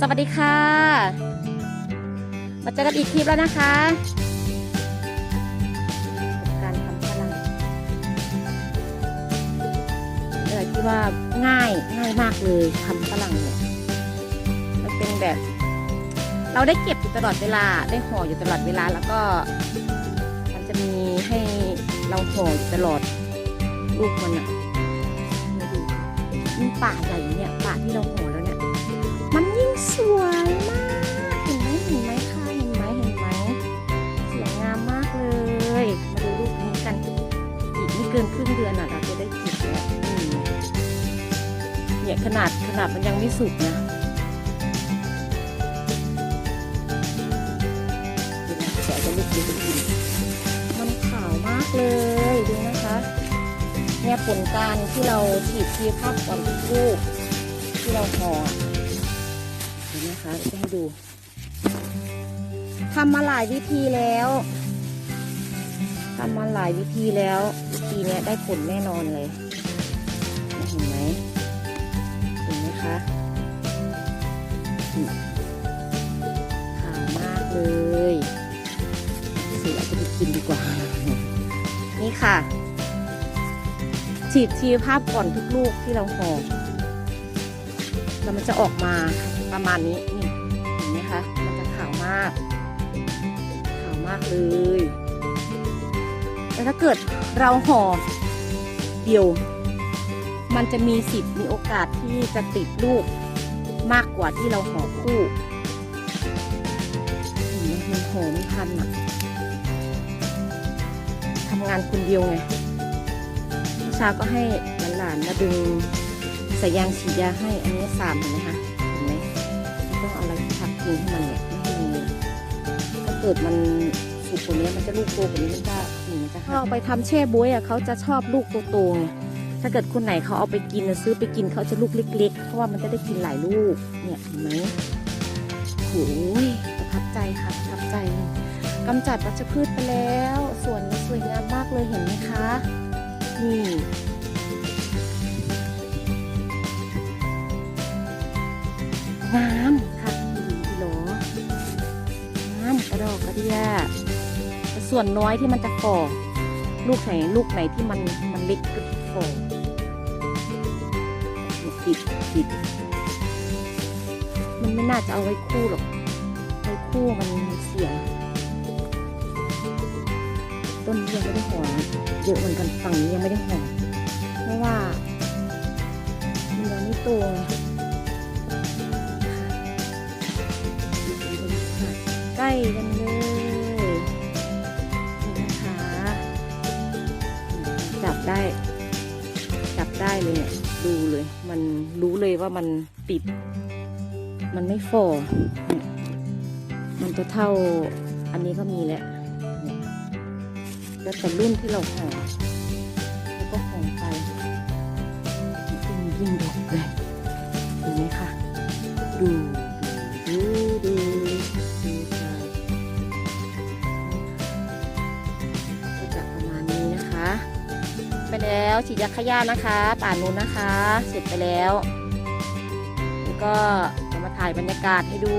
สวัสดีค่ะ มาเจอกันอีกคลิปแล้วนะคะการทำฝรั่งเป็นอที่ว่าง่ายง่ายมากเลยทำฝรั่งเนี่ยมันเป็นแบบ เราได้เก็บอยู่ตลอดเวลา ได้ห่ออยู่ตลอดเวลาแล้วก็ มันจะมีให้เราห่ออยู่ตลอดลูกมันอะ ยิ่งป่าใหญ่เนี่ยป่าที่เราโหแล้วเนี่ยมันยิ่งสวยมากเห็นไหมเห็นไหมคะเห็นไหมเห็นไหมสวยงามมากเลยมาดูรูปนี้กันอีกไม่เกินครึ่งเดือนอะเราจะได้เก็บแล้วนี่เนี่ยขนาดขนาดมันยังไม่สุกนะเดี๋ยวนะเดี๋ยจะลูกดูกินมันขาวมากเลยดูนะคะ เนี่ยผลการที่เราฉีดทีภาพก่อนลูกที่เราห่อเห็นไหมคะจะให้ดูทำมาหลายวิธีแล้วทำมาหลายวิธีแล้ว วิธีนี้ได้ผลแน่นอนเลยเห็นไหมเห็นไหมคะนี่ขาวมากเลยสิเราจะไปกินดีกว่า นี่ค่ะ ฉีดชีวภาพก่อนทุกลูกที่เราห่อแล้วมันจะออกมาประมาณนี้นี่เห็นไหมคะมันจะขาวมากขาวมากเลยแต่ถ้าเกิดเราห่อเดียว มันจะมีสิทธิ์มีโอกาสที่จะติดลูกมากกว่าที่เราห่อคู่มมันห่อไม่ทันอะทำงานคนเดียวไง เช้าก็ให้หลานๆมาดึงใส่ยางฉีดยาให้ อันนี้สามเห็นไหมคะเห็นไหมต้องเอาอะไรทับทิ้งให้มันเนี่ยไม่ให้มีถ้าเกิดมันสุกกว่านี้มันจะลูกโตกว่านี้มันจะกิ่งจะหักเอาไปทำแช่บ๊วยอะเขาจะชอบลูกโตๆไงถ้าเกิดคนไหนเขาเอาไปกินนะซื้อไปกินเขาจะลูกเล็ก ๆ เพราะว่ามันจะได้กินหลายลูกเนี่ยเห็นไหมโอ้ยประทับใจค่ะประทับใจกำจัดวัชพืชไปแล้ว สวนสวยงามมากเลยเห็นไหมคะนี่ ส่วนน้อยที่มันจะฝ่อลูกไหนลูกไหนที่มันมันเล็กก็ฝ่อติดติดมันไม่น่าจะเอาไว้คู่หรอกไว้คู่มันเสียต้นยังไม่ได้ห่อเยอะเหมือนกันฝั่งนี้ยังไม่ได้ห่อเพราะว่ามันยังไม่โต ได้เลยเนี่ย ดูเลย มันรู้เลยว่ามันปิด มันไม่ฟอมันจะเท่าอันนี้ก็มีแหละแล้วแต่รุ่นที่เราห่อแล้วก็ห่อไปยิ่งยิ่งดกเลยเห็นไหมคะดู แล้วฉีดยาขย่านะคะป่านู้นนะคะ เสร็จไปแล้ว แล้วก็จะมาถ่ายบรรยากาศให้ดู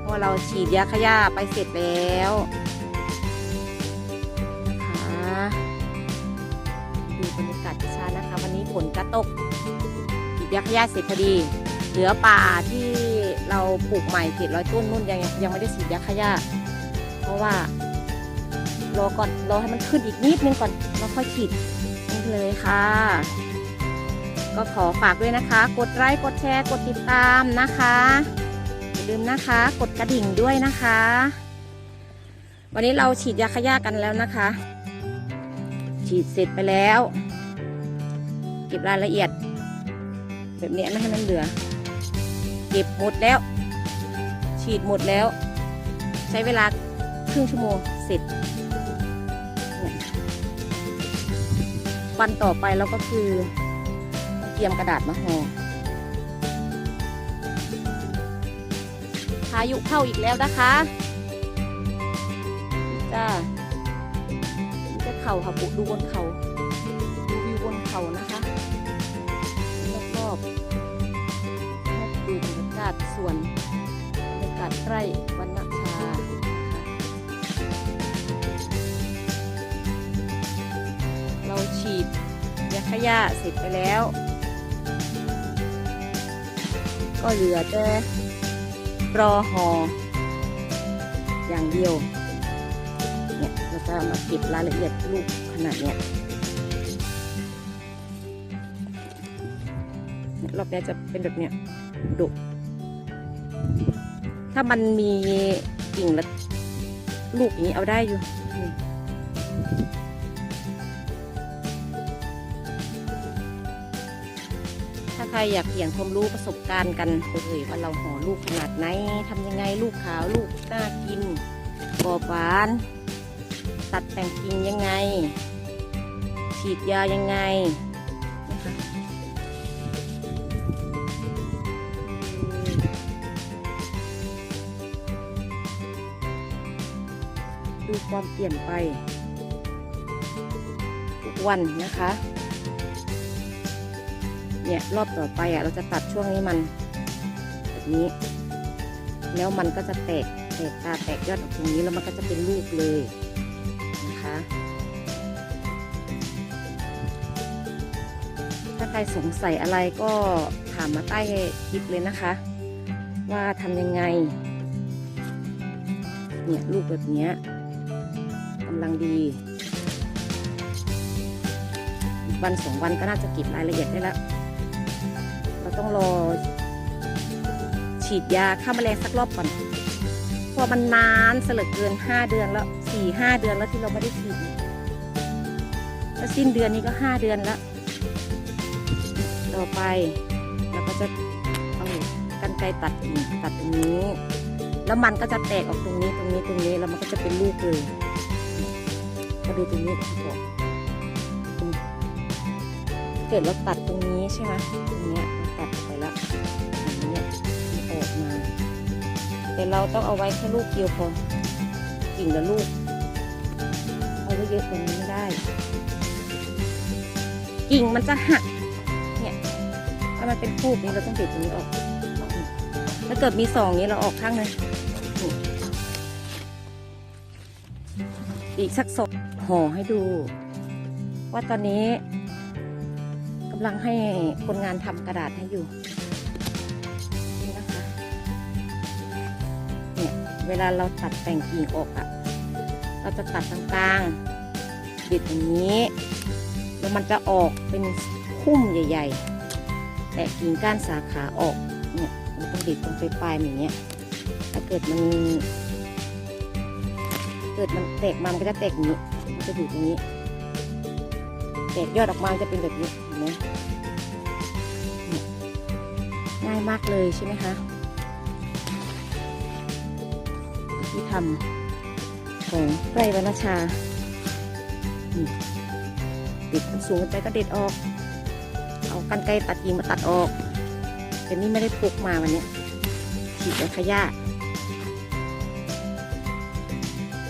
พราะว่าเราฉีดยาขย่าไปเสร็จแล้วนะคะดูบรรยากาศช้านะคะ วันนี้ฝนกระตกฉีดยาขย่าเสร็จพอดี เหลือป่าที่เราปลูกใหม่เจ็ดร้อยต้นนู่นยังยังไม่ได้ฉีดยาขย่าเพราะว่ารอก่อนรอให้มันขึ้นอีกนิดนึงก่อนแล้วค่อยฉีด เลยค่ะ ก็ขอฝากด้วยนะคะ กดไลค์กดแชร์กดติดตามนะคะอย่าลืมนะคะ กดกระดิ่งด้วยนะคะ วันนี้เราฉีดยาขย่ากันแล้วนะคะ ฉีดเสร็จไปแล้ว เก็บรายละเอียด แบบนี้ไม่ให้มันเหลือ เก็บหมดแล้ว ฉีดหมดแล้ว ใช้เวลาครึ่งชั่วโมงเสร็จ วันต่อไปเราก็คือเตรียมกระดาษมาห่อพายุเข้าอีกแล้วนะคะจ้าจะเข่าค่ะปุดูบนเขาดูวิวบนเขานะคะรอบรอบดูบรรยากาศสวนบรรยากาศใกล้วันนะ ขยะเสร็จไปแล้ว ก็เหลือแต่รอหออย่างเดียวเนี่ยเราจะมาเก็บรายละเอียดลูกขนาดเนี้ยรอบเนี้ยจะเป็นแบบเนี้ยดุถ้ามันมีกิ่งและลูกอย่างนี้เอาได้อยู่ ครอยากเปลี่ยนความรู้ประสบการณ์กันเลยว่าเราห่อลูกขนาดไหนทำยังไงลูกขาวลูกน่ากินกรอบหวาน ตัดแต่งกิ่งยังไง ฉีดยายังไงดูความเปลี่ยนไปทุกวันนะคะ เนี่ยรอบต่อไปอะเราจะตัดช่วงนี้มันแบบนี้ แล้วมันก็จะแตกแตกตาแตกยอดออกตรงนี้แล้วมันก็จะเป็นลูกเลยนะคะถ้าใครสงสัยอะไรก็ถามมาใต้คลิปเลยนะคะ ว่าทำยังไง เนี่ยลูกแบบนี้กำลังดีวันสองวันก็น่าจะเก็บรายละเอียดได้แล้ว เราต้องรอ ฉีดยาฆ่าแมลงสักรอบก่อนพอมันนานเสลือเกินห้าเดือนแล้วสี่ห้าเดือนแล้วที่เราไม่ได้ฉีดแล้วสิ้นเดือนนี้ก็ห้าเดือนแล้ว ต่อไปเราก็จะเอากันไกตัดอีกตัดตรงนี้ แล้วมันก็จะแตกออกตรงนี้ตรงนี้ตรงนี้แล้วมันก็จะเป็นลูกเลยมาดูตรงนี้ที่อกตรงเกิดเราตัดตรงนี้ใช่ไหมตรงนี้เราตัดไปแล้วอย่างนี้มันออกมา แต่เราต้องเอาไว้แค่ลูกเดียวพอกิ่งละลูก เอาไว้เยอะกว่านี้ไม่ได้ กิ่งมันจะหักเนี่ยถ้ามันเป็นคูบนี้เราต้องเด็ดตรงนี้ออก ถ้าเกิดมีสองนี้เราออกข้างหนึงนี่อีกสักสองห่อให้ดู ว่าตอนนี้ กำลังให้คนงานทำกระดาษให้อยู่นี่นะคะเนี่ยเวลาเราตัดแต่งกิ่งออกอะเราจะตัดตรงกลางบิดอย่างนี้แล้วมันจะออกเป็นคุ้มใหญ่ ๆ แต่กิ่งก้านสาขาออกเนี่ยมันต้องดิดตรงปลายๆอย่างเงี้ยถ้าเกิดมันเกิดมันแตกมามันก็จะแตกอย่างนี้มันจะอยู่ตรงนี้แตกยอดออกมาจะเป็นแบบนี้ ห็นไหมง่ายมากเลยใช่ไหมคะที่ทำของไร่วรรณชาติดสูงไปก็เด็ดออก เอากันไกรตัดกิ่งมาตัดออกแต่นี่ไม่ได้พกมาวันนี้ฉีดยาขยะ